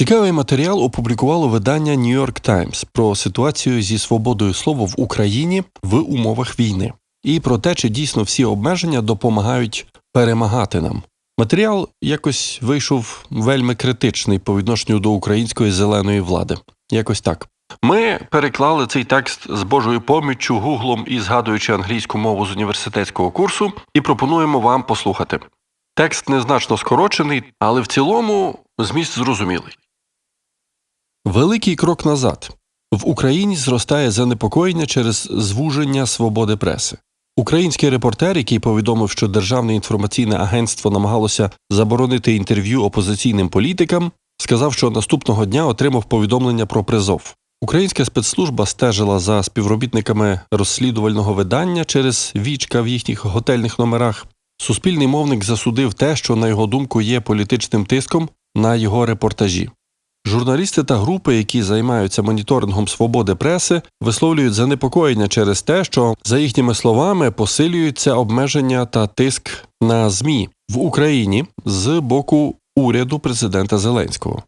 Цікавий матеріал опублікувало видання New York Times про ситуацію зі свободою слова в Україні в умовах війни і про те, чи дійсно всі обмеження допомагають перемагати нам. Матеріал якось вийшов вельми критичний по відношенню до української зеленої влади. Якось так. Ми переклали цей текст з Божою поміччю гуглом і згадуючи англійську мову з університетського курсу, і пропонуємо вам послухати. Текст незначно скорочений, але в цілому зміст зрозумілий. Великий крок назад. В Україні зростає занепокоєння через звуження свободи преси. Український репортер, який повідомив, що Державне інформаційне агентство намагалося заборонити інтерв'ю опозиційним політикам, сказав, що наступного дня отримав повідомлення про призов. Українська спецслужба стежила за співробітниками розслідувального видання через вічка в їхніх готельних номерах. Суспільний мовник засудив те, що, на його думку, є політичним тиском на його репортажі. Журналісти та групи, які займаються моніторингом свободи преси, висловлюють занепокоєння через те, що, за їхніми словами, посилюються обмеження та тиск на ЗМІ в Україні з боку уряду президента Зеленського,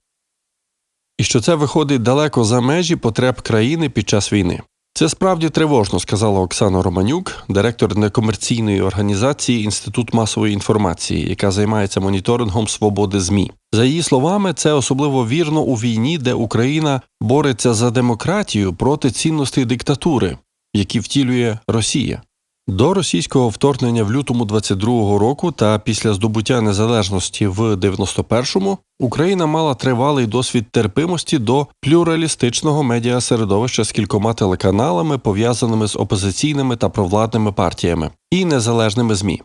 і що це виходить далеко за межі потреб країни під час війни. Це справді тривожно, сказала Оксана Романюк, директор некомерційної організації Інститут масової інформації, яка займається моніторингом свободи ЗМІ. За її словами, це особливо вірно у війні, де Україна бореться за демократію проти цінностей диктатури, які втілює Росія. До російського вторгнення в лютому 22-го року та після здобуття незалежності в 91-му Україна мала тривалий досвід терпимості до плюралістичного медіасередовища з кількома телеканалами, пов'язаними з опозиційними та провладними партіями і незалежними змі.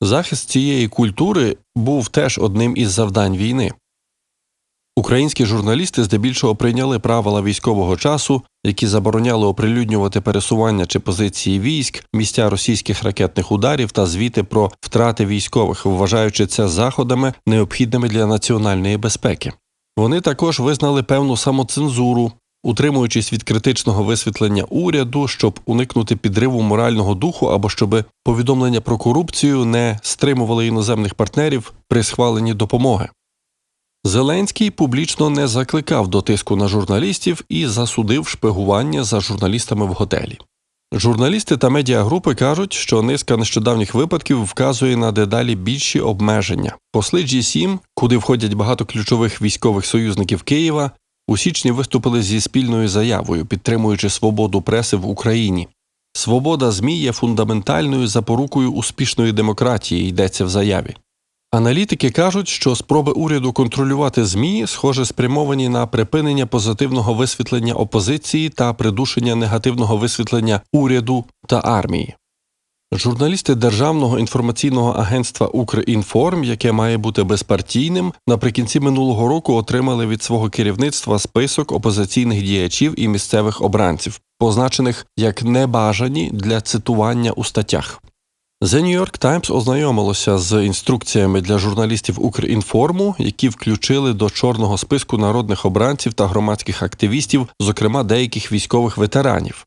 Захист цієї культури був теж одним із завдань війни. Українські журналісти здебільшого прийняли правила військового часу, які забороняли оприлюднювати пересування чи позиції військ, місця російських ракетних ударів та звіти про втрати військових, вважаючи це заходами, необхідними для національної безпеки. Вони також визнали певну самоцензуру, утримуючись від критичного висвітлення уряду, щоб уникнути підриву морального духу або щоб повідомлення про корупцію не стримували іноземних партнерів при схваленні допомоги. Зеленський публічно не закликав до тиску на журналістів і засудив шпигування за журналістами в готелі. Журналісти та медіагрупи кажуть, що низка нещодавніх випадків вказує на дедалі більші обмеження. Посли G7, куди входять багато ключових військових союзників Києва, у січні виступили зі спільною заявою, підтримуючи свободу преси в Україні. Свобода ЗМІ є фундаментальною запорукою успішної демократії, йдеться в заяві. Аналітики кажуть, що спроби уряду контролювати ЗМІ, схоже, спрямовані на припинення позитивного висвітлення опозиції та придушення негативного висвітлення уряду та армії. Журналісти Державного інформаційного агентства Укрінформ, яке має бути безпартійним, наприкінці минулого року отримали від свого керівництва список опозиційних діячів і місцевих обранців, позначених як небажані для цитування у статтях. The New York Times ознайомилося з інструкціями для журналістів Укрінформу, які включили до чорного списку народних обранців та громадських активістів, зокрема деяких військових ветеранів.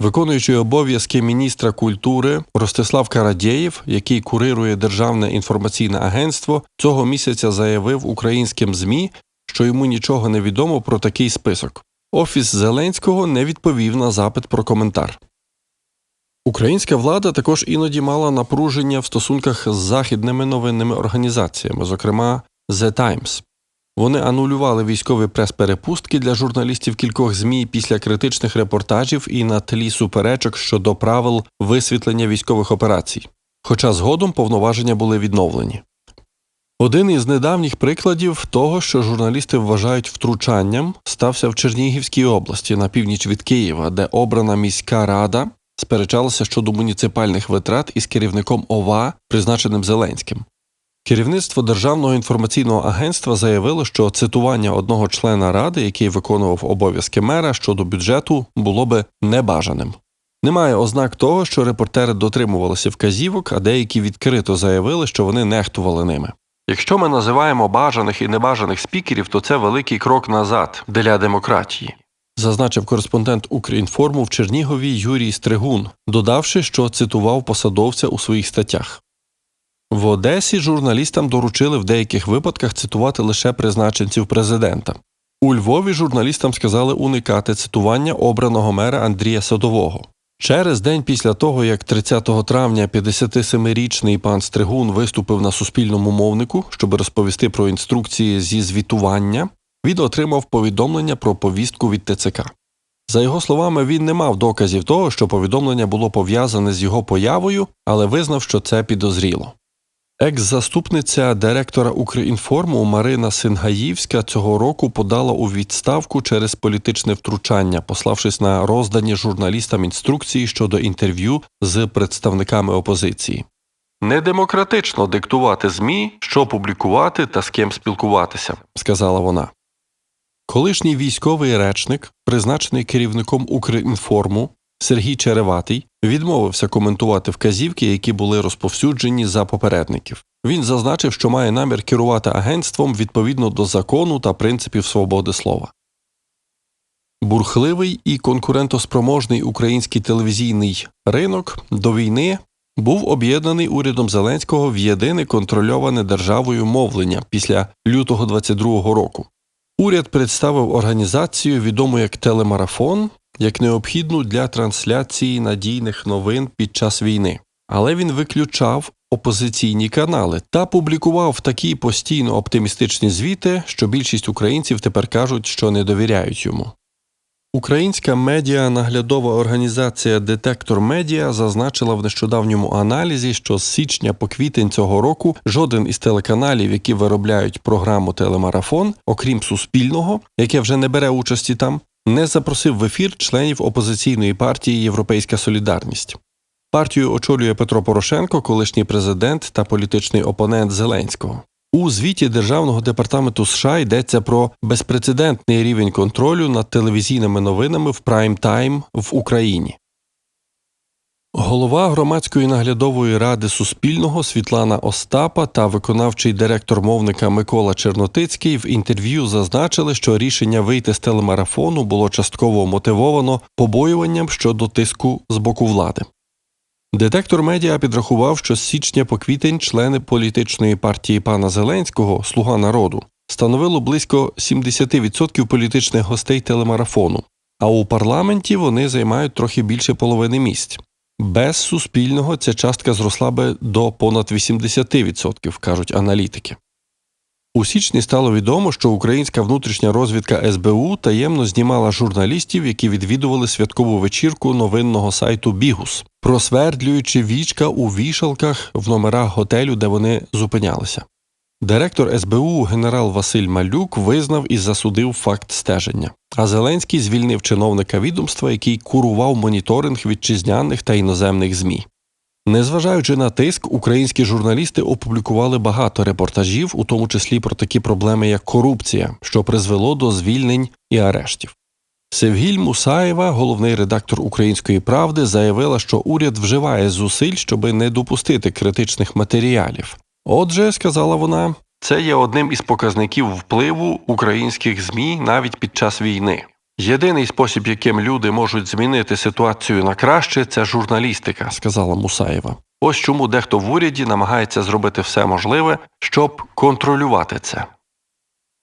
Виконуючий обов'язки міністра культури Ростислав Карадєєв, який курирує Державне інформаційне агентство, цього місяця заявив українським ЗМІ, що йому нічого не відомо про такий список. Офіс Зеленського не відповів на запит про коментар. Українська влада також іноді мала напруження в стосунках з західними новинними організаціями, зокрема The Times. Вони анулювали військові прес-перепустки для журналістів кількох ЗМІ після критичних репортажів і на тлі суперечок щодо правил висвітлення військових операцій, хоча згодом повноваження були відновлені. Один із недавніх прикладів того, що журналісти вважають втручанням, стався в Чернігівській області на північ від Києва, де обрана міська рада сперечалася щодо муніципальних витрат із керівником ОВА, призначеним Зеленським. Керівництво Державного інформаційного агентства заявило, що цитування одного члена ради, який виконував обов'язки мера щодо бюджету, було би небажаним. Немає ознак того, що репортери дотримувалися вказівок, а деякі відкрито заявили, що вони нехтували ними. Якщо ми називаємо бажаних і небажаних спікерів, то це великий крок назад для демократії зазначив кореспондент Укрінформу в Чернігові Юрій Стригун, додавши, що цитував посадовця у своїх статтях. В Одесі журналістам доручили в деяких випадках цитувати лише призначенців президента. У Львові журналістам сказали уникати цитування обраного мера Андрія Садового. Через день після того, як 30 травня 57-річний пан Стригун виступив на суспільному мовнику, щоб розповісти про інструкції зі звітування, він отримав повідомлення про повістку від ТЦК. За його словами, він не мав доказів того, що повідомлення було пов'язане з його появою, але визнав, що це підозріло. Екс-заступниця директора Укрінформу Марина Сингаївська цього року подала у відставку через політичне втручання, пославшись на роздані журналістам інструкції щодо інтерв'ю з представниками опозиції. Недемократично диктувати ЗМІ, що публікувати та з ким спілкуватися, сказала вона. Колишній військовий речник, призначений керівником Укрінформу Сергій Череватий, відмовився коментувати вказівки, які були розповсюджені за попередників. Він зазначив, що має намір керувати агентством відповідно до закону та принципів свободи слова. Бурхливий і конкурентоспроможний український телевізійний ринок до війни був об'єднаний урядом Зеленського в єдине контрольоване державою мовлення після лютого 22-го року. Уряд представив організацію, відому як телемарафон, як необхідну для трансляції надійних новин під час війни, але він виключав опозиційні канали та публікував такі постійно оптимістичні звіти, що більшість українців тепер кажуть, що не довіряють йому. Українська медіа-наглядова організація Детектор Медіа зазначила в нещодавньому аналізі, що з січня по квітень цього року жоден із телеканалів, які виробляють програму Телемарафон, окрім Суспільного, яке вже не бере участі там, не запросив в ефір членів опозиційної партії Європейська Солідарність. Партію очолює Петро Порошенко, колишній президент та політичний опонент Зеленського. У звіті Державного департаменту США йдеться про безпрецедентний рівень контролю над телевізійними новинами в прайм-тайм в Україні. Голова громадської наглядової ради Суспільного Світлана Остапа та виконавчий директор мовника Микола Чернотицький в інтерв'ю зазначили, що рішення вийти з телемарафону було частково мотивовано побоюванням щодо тиску з боку влади. Детектор медіа підрахував, що з січня по квітень члени політичної партії пана Зеленського Слуга народу становило близько 70% політичних гостей телемарафону, а у парламенті вони займають трохи більше половини місць. Без суспільного ця частка зросла би до понад 80%, кажуть аналітики. У січні стало відомо, що українська внутрішня розвідка СБУ таємно знімала журналістів, які відвідували святкову вечірку новинного сайту Бігус, просвердлюючи вічка у вішалках в номерах готелю, де вони зупинялися. Директор СБУ генерал Василь Малюк визнав і засудив факт стеження. А Зеленський звільнив чиновника відомства, який курував моніторинг вітчизняних та іноземних ЗМІ. Незважаючи на тиск, українські журналісти опублікували багато репортажів, у тому числі про такі проблеми, як корупція, що призвело до звільнень і арештів. Севгіль Мусаєва, головний редактор Української правди, заявила, що уряд вживає зусиль, щоби не допустити критичних матеріалів. Отже, сказала вона, це є одним із показників впливу українських ЗМІ навіть під час війни. Єдиний спосіб, яким люди можуть змінити ситуацію на краще, це журналістика, сказала Мусаєва. Ось чому дехто в уряді намагається зробити все можливе, щоб контролювати це.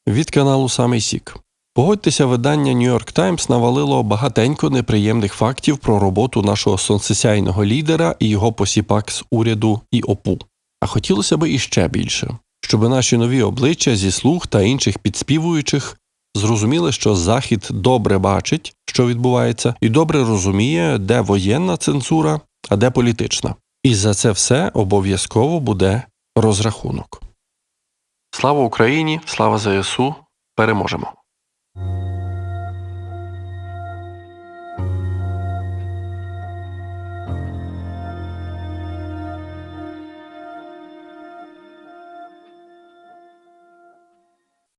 Від каналу Самий Сік. Погодьтеся, видання York Times навалило багатенько неприємних фактів про роботу нашого сонцесяйного лідера і його посіпак з уряду і ОПУ. А хотілося б іще більше, щоб наші нові обличчя зі слуг та інших підспівуючих зрозуміли, що Захід добре бачить, що відбувається, і добре розуміє, де воєнна цензура, а де політична. І за це все обов'язково буде розрахунок. Слава Україні! Слава ЗСУ! Переможемо!